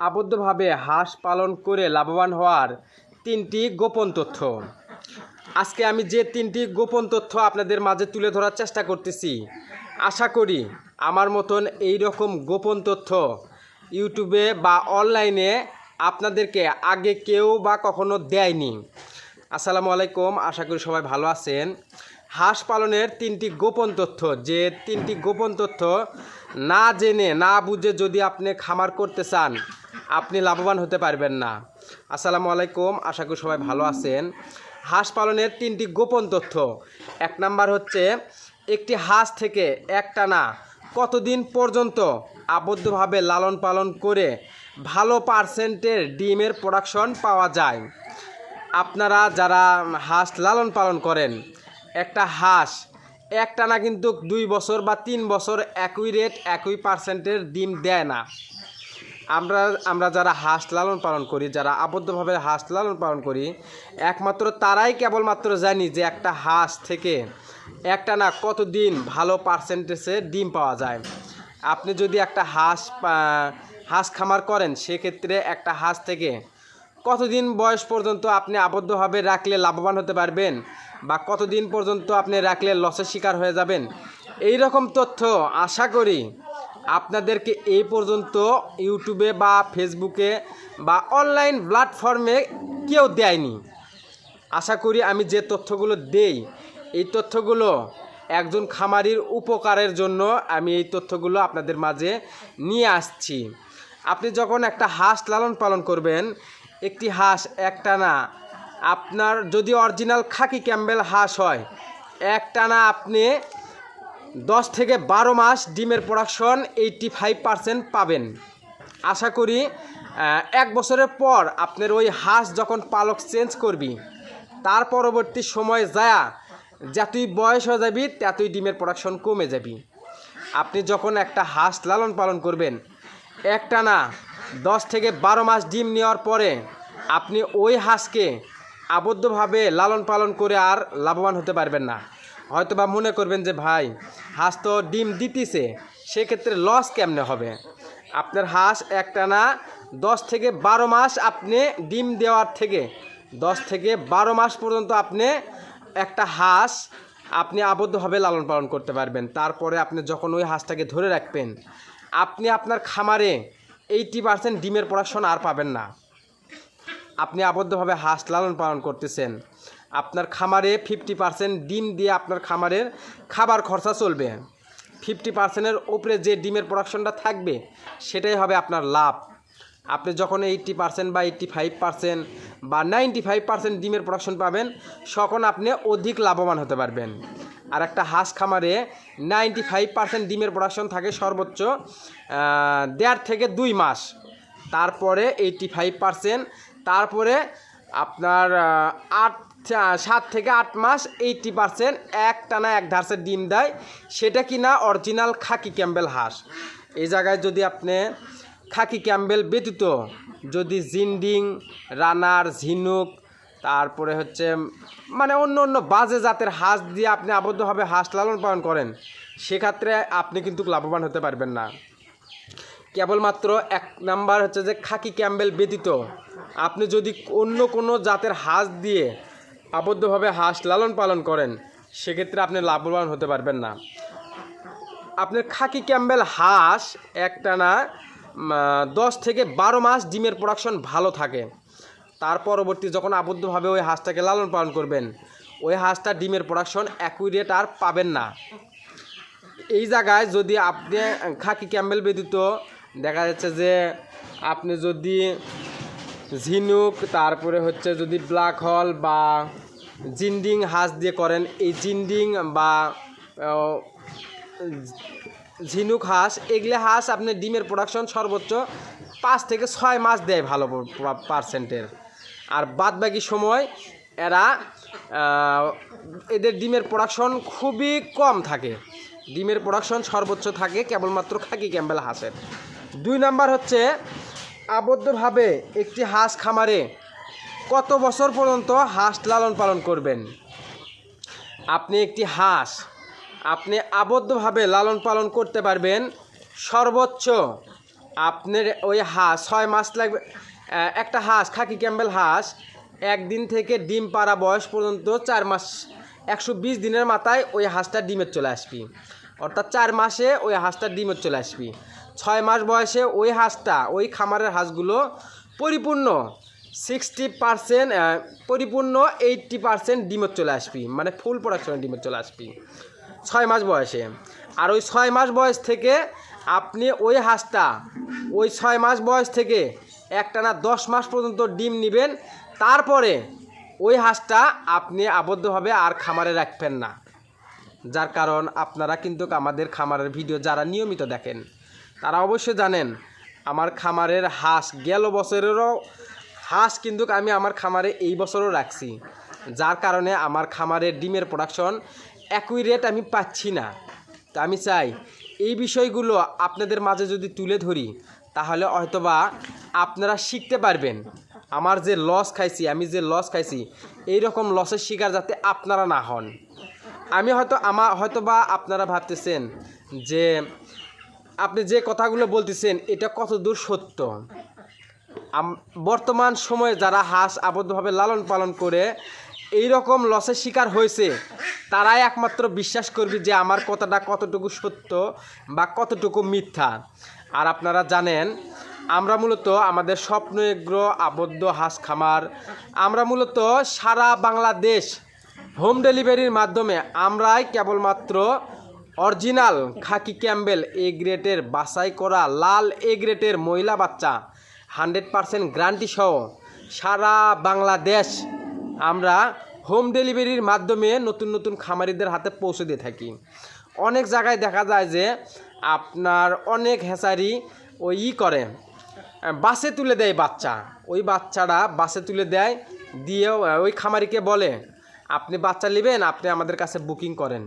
আবদ্ধভাবে হাঁস পালন করে লাভবান হওয়ার তিনটি গোপন তথ্য। আজকে আমি যে তিনটি গোপন তথ্য আপনাদের মাঝে তুলে ধরার চেষ্টা করতেছি, আশা করি আমার মতন এই রকম গোপন তথ্য ইউটিউবে বা অনলাইনে আপনাদেরকে আগে কেউ বা কখনো দেয়নি। আসসালামু আলাইকুম, আশা করি সবাই ভালো আছেন। হাঁস পালনের তিনটি গোপন তথ্য, যে তিনটি গোপন তথ্য না জেনে, না বুঝে যদি আপনি খামার করতে চান আপনি লাভবান হতে পারবেন না। আসসালামু আলাইকুম, আশা করি সবাই ভালো আছেন। হাঁস পালনের তিনটি গোপন তথ্য। এক নাম্বার হচ্ছে, একটি হাঁস থেকে একটানা কতদিন পর্যন্ত আবদ্ধভাবে লালন পালন করে ভালো পার্সেন্টের ডিমের প্রোডাকশন পাওয়া যায়? আপনারা যারা হাঁস লালন পালন করেন, একটা হাঁস একটানা কিন্তু দুই বছর বা তিন বছর একই রেট একই পার্সেন্টের ডিম দেয় না। আমরা আমরা যারা হাঁস লালন পালন করি, যারা আবদ্ধভাবে হাঁস লালন পালন করি, একমাত্র তারাই কেবলমাত্র জানি যে একটা হাঁস থেকে একটা না কতদিন ভালো পার্সেন্টেজে ডিম পাওয়া যায়। আপনি যদি একটা হাঁস হাঁস খামার করেন, সেক্ষেত্রে একটা হাঁস থেকে কতদিন বয়স পর্যন্ত আপনি আবদ্ধভাবে রাখলে লাভবান হতে পারবেন বা কতদিন পর্যন্ত আপনি রাখলে লসের শিকার হয়ে যাবেন? এই রকম তথ্য আশা করি আপনাদেরকে এই পর্যন্ত ইউটিউবে বা ফেসবুকে বা অনলাইন প্ল্যাটফর্মে কেউ দেয়নি। আশা করি আমি যে তথ্যগুলো দেই, এই তথ্যগুলো একজন খামারির উপকারের জন্য আমি এই তথ্যগুলো আপনাদের মাঝে নিয়ে আসছি। আপনি যখন একটা হাঁস লালন পালন করবেন, একটি হাঁস একটানা আপনার যদি অরিজিনাল খাকি ক্যাম্বেল হাঁস হয়, একটানা আপনি দশ থেকে বারো মাস ডিমের প্রোডাকশন এইটটি ফাইভ পারসেন্ট পাবেন। আশা করি এক বছরের পর আপনার ওই হাঁস যখন পালক চেঞ্জ করবি, তার পরবর্তী সময় যায়া যতই বয়স হয়ে যাবি, ততই ডিমের প্রোডাকশন কমে যাবি। আপনি যখন একটা হাঁস লালন পালন করবেন একটা না দশ থেকে বারো মাস ডিম নেওয়ার পরে আপনি ওই হাঁসকে আবদ্ধভাবে লালন পালন করে আর লাভবান হতে পারবেন না। হয়তো বা মনে করবেন যে, ভাই, হাঁস তো ডিম দিতেছে, সেক্ষেত্রে লস কেমনে হবে? আপনার হাঁস একটানা দশ থেকে বারো মাস আপনি ডিম দেওয়ার থেকে দশ থেকে বারো মাস পর্যন্ত আপনি একটা হাঁস আপনি আবদ্ধভাবে লালন পালন করতে পারবেন। তারপরে আপনি যখন ওই হাঁসটাকে ধরে রাখবেন, আপনি আপনার খামারে এইটি পার্সেন্ট ডিমের পড়াশোনা আর পাবেন না। আপনি আবদ্ধভাবে হাঁস লালন পালন করতেছেন। আপনার খামারে ফিফটি পার্সেন্ট ডিম দিয়ে আপনার খামারের খাবার খরচা চলবে। ফিফটি পার্সেন্টের উপরে যে ডিমের প্রোডাকশনটা থাকবে, সেটাই হবে আপনার লাভ। আপনি যখন এইট্টি পার্সেন্ট বা এইট্টি ফাইভ পার্সেন্ট বা নাইনটি ফাইভ পার্সেন্ট ডিমের প্রোডাকশন পাবেন, তখন আপনি অধিক লাভবান হতে পারবেন। আর একটা হাঁস খামারে নাইনটি ফাইভ পার্সেন্ট ডিমের প্রোডাকশন থাকে সর্বোচ্চ দেড় থেকে দুই মাস। তারপরে এইটটি ফাইভ পার্সেন্ট তারপরে আপনার আট সাত থেকে আট মাস এইটটি পার্সেন্ট এক টানা এক ধারসের ডিম দেয়। সেটা কি না অরিজিনাল খাকি ক্যাম্বেল হাঁস। এই জায়গায় যদি আপনি খাকি ক্যাম্বেল ব্যতীত যদি জিন্ডিং, রানার, ঝিনুক, তারপরে হচ্ছে মানে অন্য অন্য বাজে জাতের হাঁস দিয়ে আপনি আবদ্ধভাবে হাঁস লালন পালন করেন, সেক্ষেত্রে আপনি কিন্তু লাভবান হতে পারবেন না। কেবলমাত্র এক নাম্বার হচ্ছে যে খাকি ক্যাম্বেল ব্যতীত আপনি যদি অন্য কোনো জাতের হাঁস দিয়ে আবদ্ধভাবে হাঁস লালন পালন করেন, সেক্ষেত্রে আপনি লাভবান হতে পারবেন না। আপনার খাকি ক্যাম্বেল হাঁস একটানা দশ থেকে বারো মাস ডিমের প্রোডাকশন ভালো থাকে। তার পরবর্তী যখন আবদ্ধভাবে ওই হাঁসটাকে লালন পালন করবেন, ওই হাঁসটা ডিমের প্রোডাকশন অ্যাকুরেট আর পাবেন না। এই জায়গায় যদি আপনি খাকি ক্যাম্বেল ব্যতীত, দেখা যাচ্ছে যে আপনি যদি ঝিনুক, তারপরে হচ্ছে যদি ব্ল্যাক হল বা জিন্ডিং হাঁস দিয়ে করেন, এই জিন্ডিং বা ঝিনুক হাঁস, এগুলো হাঁস আপনি ডিমের প্রোডাকশন সর্বোচ্চ পাঁচ থেকে ছয় মাস দেয় ভালো পার্সেন্টের আর বাদ বাকি সময় এরা এদের ডিমের প্রোডাকশন খুবই কম থাকে। ডিমের প্রোডাকশন সর্বোচ্চ থাকে কেবলমাত্র খাকি ক্যাম্বেল হাঁসের। দুই নাম্বার হচ্ছে আবদ্ধভাবে একটি হাঁস খামারে কত বছর পর্যন্ত হাঁস লালন পালন করবেন? আপনি একটি হাঁস, আপনি আবদ্ধভাবে লালন পালন করতে পারবেন। সর্বোচ্চ আপনার ওই হাঁস ছয় মাস লাগবে একটা হাঁস, খাকি ক্যাম্বেল হাঁস, একদিন থেকে ডিম পাড়া বয়স পর্যন্ত চার মাস, একশো বিশ দিনের মাথায় ওই হাঁসটা ডিমের চলে আসবি। অর্থাৎ চার মাসে ওই হাঁসটা ডিমের চলে আসবি। ছয় মাস বয়সে ওই হাঁসটা, ওই খামারের হাঁসগুলো পরিপূর্ণ সিক্সটি পারসেন্ট পরিপূর্ণ এইটটি পারসেন্ট ডিমের চলে আসবি। মানে ফুল প্রোডাকশনের ডিমের চলে আসবি। ছয় মাস বয়সে। আর ওই ছয় মাস বয়স থেকে আপনি ওই হাঁসটা, ওই ছয় মাস বয়স থেকে একটানা দশ মাস পর্যন্ত ডিম নেবেন। তারপরে ওই হাঁসটা আপনি আবদ্ধভাবে আর খামারে রাখবেন না। যার কারণ আপনারা কিন্তু আমাদের খামারের ভিডিও যারা নিয়মিত দেখেন তারা অবশ্যই জানেন, আমার খামারের হাঁস, গেল বছরেরও হাঁস কিন্তু আমি আমার খামারে এই বছরও রাখছি। যার কারণে আমার খামারের ডিমের প্রোডাকশন একই রেট আমি পাচ্ছি না। তা আমি চাই, এই বিষয়গুলো আপনাদের মাঝে যদি তুলে ধরি, তাহলে হয়তোবা আপনারা শিখতে পারবেন। আমার যে লস খাইছি, আমি যে লস খাইছি এই রকম লসের শিকার যাতে আপনারা না হন। আমি হয়তো আমার হয়তো বা আপনারা ভাবতেছেন যে আপনি যে কথাগুলো বলতেছেন, এটা কতদূর সত্য? বর্তমান সময়ে যারা হাঁস আবদ্ধভাবে লালন পালন করে এই রকম লসের শিকার হয়েছে, তারাই একমাত্র বিশ্বাস করবে যে আমার কথাটা কতটুকু সত্য বা কতটুকু মিথ্যা। আর আপনারা জানেন, আমরা মূলত আমাদের স্বপ্ন এগ্রো আবদ্ধ হাঁস খামার, আমরা মূলত সারা বাংলাদেশ হোম ডেলিভারির মাধ্যমে আমরাই কেবলমাত্র অরিজিনাল খাকি ক্যাম্বেল এ গ্রেটের বাছাই করা লাল এ গ্রেটের মহিলা বাচ্চা, হান্ড্রেড পারসেন্ট গ্যারান্টি সহ সারা বাংলাদেশ আমরা হোম ডেলিভারির মাধ্যমে নতুন নতুন খামারিদের হাতে পৌঁছে দিয়ে থাকি। অনেক জায়গায় দেখা যায় যে আপনার অনেক হেসারি ওই ই করে, বাসে তুলে দেয় বাচ্চা। ওই বাচ্চারা বাসে তুলে দেয় দিয়ে ওই খামারিকে বলে, আপনি বাচ্চা নেবেন, আপনি আমাদের কাছে বুকিং করেন।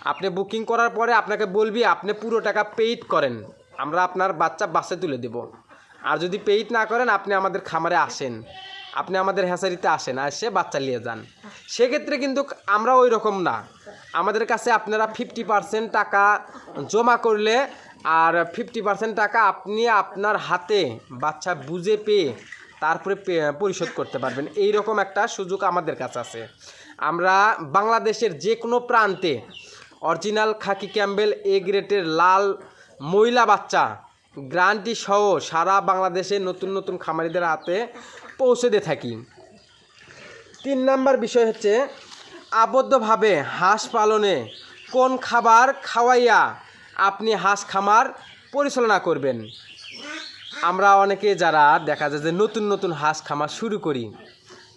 আপনি বুকিং করার পরে আপনাকে বলবি, আপনি পুরো টাকা পেইড করেন, আমরা আপনার বাচ্চা বাসে তুলে দেব। আর যদি পেইড না করেন, আপনি আমাদের খামারে আসেন, আপনি আমাদের হ্যাচারিতে আসেন, আর এসে বাচ্চা নিয়ে যান। সেক্ষেত্রে কিন্তু আমরা ওই রকম না। আমাদের কাছে আপনারা ফিফটি পার্সেন্ট টাকা জমা করলে, আর ফিফটি পার্সেন্ট টাকা আপনি আপনার হাতে বাচ্চা বুঝে পেয়ে তারপরে পরিশোধ করতে পারবেন। এই রকম একটা সুযোগ আমাদের কাছে আছে। আমরা বাংলাদেশের যে কোনো প্রান্তে অরিজিনাল খাকি ক্যাম্বেল এ গ্রেটের লাল মহিলা বাচ্চা গ্রান্টি সহ সারা বাংলাদেশে নতুন নতুন খামারিদের হাতে পৌঁছে দিয়ে থাকি। তিন নাম্বার বিষয় হচ্ছে আবদ্ধভাবে হাঁস পালনে কোন খাবার খাওয়াইয়া আপনি হাঁস খামার পরিচালনা করবেন? আমরা অনেকে যারা দেখা যায় যে নতুন নতুন হাঁস খামার শুরু করি,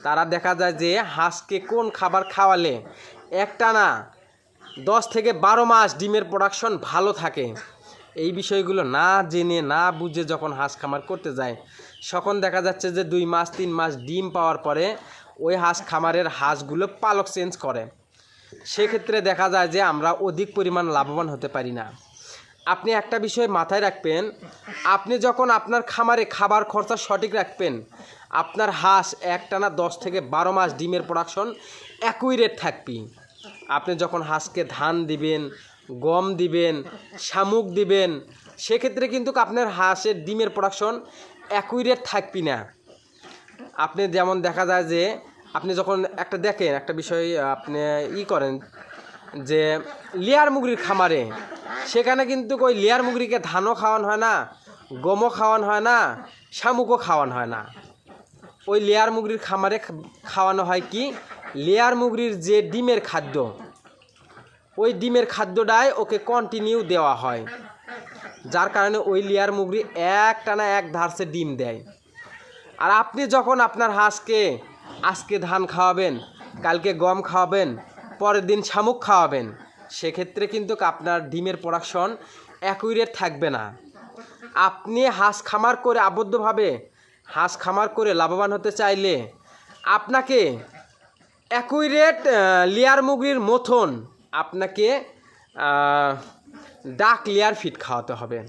তারা দেখা যায় যে হাঁসকে কোন খাবার খাওয়ালে একটানা দশ থেকে বারো মাস ডিমের প্রোডাকশন ভালো থাকে। এই বিষয়গুলো না জেনে, না বুঝে যখন হাঁস খামার করতে যায়, তখন দেখা যাচ্ছে যে দুই মাস, তিন মাস ডিম পাওয়ার পরে ওই হাঁস খামারের হাঁসগুলো পালক চেঞ্জ করে। সেক্ষেত্রে দেখা যায় যে আমরা অধিক পরিমাণ লাভবান হতে পারি না। আপনি একটা বিষয় মাথায় রাখবেন, আপনি যখন আপনার খামারে খাবার খরচা সঠিক রাখবেন, আপনার হাঁস একটানা দশ থেকে বারো মাস ডিমের প্রোডাকশন একই রেট থাকবি আপনি যখন হাঁসকে ধান দিবেন, গম দিবেন, শামুক দিবেন, সেক্ষেত্রে কিন্তু আপনার হাঁসের ডিমের প্রোডাকশন একই রেট থাকবি না। আপনি যেমন দেখা যায় যে, আপনি যখন একটা দেখেন, একটা বিষয় আপনি ই করেন যে, লেয়ার মুগরির খামারে, সেখানে কিন্তু ওই লেয়ার মুগরিকে ধানও খাওয়ানো হয় না, গমও খাওয়ানো হয় না, শামুকও খাওয়ানো হয় না। ওই লেয়ার মুগরির খামারে খাওয়ানো হয় কি? লেয়ার মুগরির যে ডিমের খাদ্য, ওই ডিমের খাদ্যটাই ওকে কন্টিনিউ দেওয়া হয়। যার কারণে ওই লেয়ার মুগরি এক টানা এক ধারসে ডিম দেয়। আর আপনি যখন আপনার হাঁসকে আজকে ধান খাওয়াবেন, কালকে গম খাওয়াবেন, পরের দিন শামুক খাওয়াবেন, সেক্ষেত্রে কিন্তু আপনার ডিমের প্রোডাকশন একই রেট থাকবে না। আপনি হাঁস খামার করে আবদ্ধভাবে, হাঁস খামার করে লাভবান হতে চাইলে আপনাকে একই রেট লেয়ার মুগরির মথন আপনাকে ডাক লেয়ার ফিট খাওয়াতে হবে।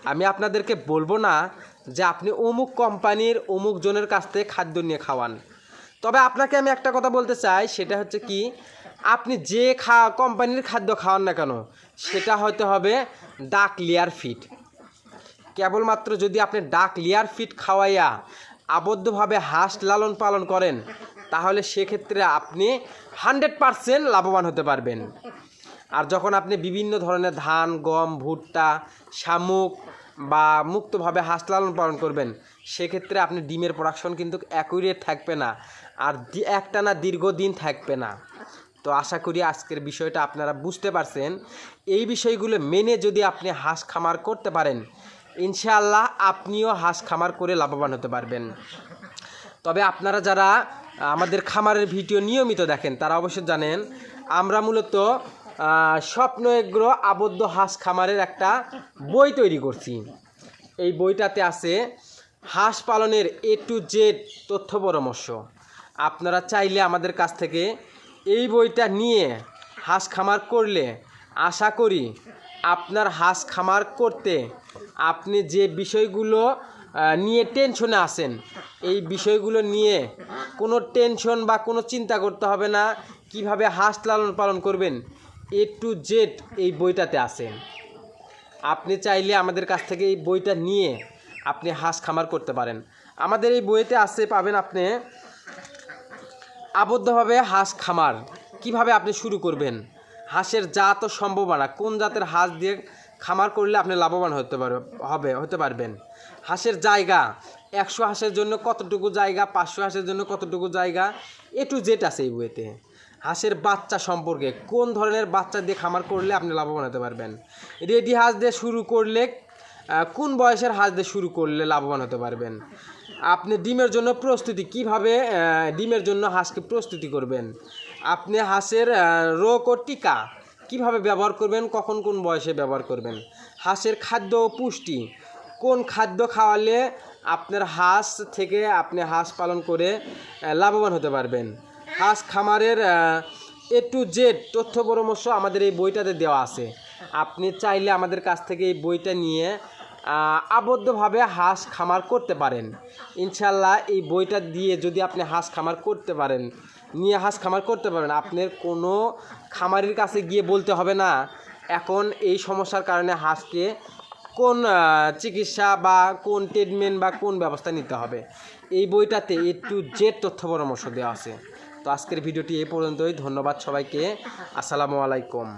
আমি আপনাদেরকে বলব না যে আপনি অমুক কোম্পানির অমুক জনের কাছ থেকে খাদ্য নিয়ে খাওয়ান। তবে আপনাকে আমি একটা কথা বলতে চাই, সেটা হচ্ছে কি, আপনি যে খা, কোম্পানির খাদ্য খাওয়ান না কেন, সেটা হয়তো হবে ডাক লেয়ার ফিট কেবলমাত্র যদি আপনি ডাক লেয়ার ফিট খাওয়াইয়া আবদ্ধভাবে হাঁস লালন পালন করেন তাহলে সেক্ষেত্রে আপনি হান্ড্রেড পারসেন্ট লাভবান হতে পারবেন। আর যখন আপনি বিভিন্ন ধরনের ধান, গম, ভুট্টা, শামুক বা মুক্তভাবে হাঁস লালন পালন করবেন, সেক্ষেত্রে আপনি ডিমের প্রোডাকশন কিন্তু অ্যাকুরেট থাকবে না। আর দি- একটানা দীর্ঘদিন থাকবে না। তো আশা করি আজকের বিষয়টা আপনারা বুঝতে পারছেন। এই বিষয়গুলো মেনে যদি আপনি হাঁস খামার করতে পারেন, ইনশাআল্লাহ আপনিও হাঁস খামার করে লাভবান হতে পারবেন। তবে আপনারা যারা আমাদের খামারের ভিডিও নিয়মিত দেখেন তারা অবশ্য জানেন আমরা মূলত আহ, স্বপ্ন এগ্রো আবদ্ধ হাঁস খামারের একটা বই তৈরি করছি। এই বইটাতে আছে হাঁস পালনের এ টু জেড তথ্য পরামর্শ। আপনারা চাইলে আমাদের কাছ থেকে এই বইটা নিয়ে হাঁস খামার করলে আশা করি আপনার হাঁস খামার করতে আপনি যে বিষয়গুলো নিয়ে টেনশনে আছেন। এই বিষয়গুলো নিয়ে কোনো টেনশন বা কোনো চিন্তা করতে হবে না। কীভাবে হাঁস লালন পালন করবেন? এ টু জেড এই বইটাতে আছে আপনি চাইলে আমাদের কাছ থেকে এই বইটা নিয়ে আপনি হাঁস খামার করতে পারেন। আমাদের এই বইতে আছে, পাবেন আপনি আবদ্ধভাবে হাঁস খামার। কীভাবে আপনি শুরু করবেন? হাঁসের জাত ও সম্ভাবনা। কোন জাতের হাঁস দিয়ে খামার করলে আপনি লাভবান হতে পারবে হবে, হতে পারবেন। হাঁসের জায়গা, একশো হাঁসের জন্য কতটুকু জায়গা, পাঁচশো হাঁসের জন্য কতটুকু জায়গা, এ টু জেড আছে এই বইতে হাঁসের বাচ্চা সম্পর্কে, কোন ধরনের বাচ্চা দিয়ে খামার করলে আপনি লাভবান হতে পারবেন? রেডি হাঁস দিয়ে শুরু করলে কোন বয়সের হাঁস দিয়ে শুরু করলে লাভবান হতে পারবেন? আপনি ডিমের জন্য প্রস্তুতি কীভাবে ডিমের জন্য হাঁসকে প্রস্তুতি করবেন? আপনি হাঁসের রোগ ও টিকা কীভাবে ব্যবহার করবেন, কখন কোন বয়সে ব্যবহার করবেন? হাঁসের খাদ্য ও পুষ্টি। কোন খাদ্য খাওয়ালে আপনার হাঁস থেকে আপনি হাঁস পালন করে লাভবান হতে পারবেন? হাঁস খামারের এ টু জেড তথ্য পরামর্শ আমাদের এই বইটাতে দেওয়া আছে। আপনি চাইলে আমাদের কাছ থেকে এই বইটা নিয়ে আবদ্ধভাবে হাঁস খামার করতে পারেন। ইনশাল্লাহ এই বইটা দিয়ে যদি আপনি হাঁস খামার করতে পারেন নিয়ে হাঁস খামার করতে পারবেন। আপনার কোনো খামারের কাছে গিয়ে বলতে হবে না, এখন এই সমস্যার কারণে হাঁসকে কোন চিকিৎসা বা কোন ট্রিটমেন্ট বা কোন ব্যবস্থা নিতে হবে। এই বইটাতে এ টু জেড তথ্য পরামর্শ দেওয়া আছে। তো আজকের ভিডিওটি এই পর্যন্তই। ধন্যবাদ সবাইকে। আসসালামু আলাইকুম।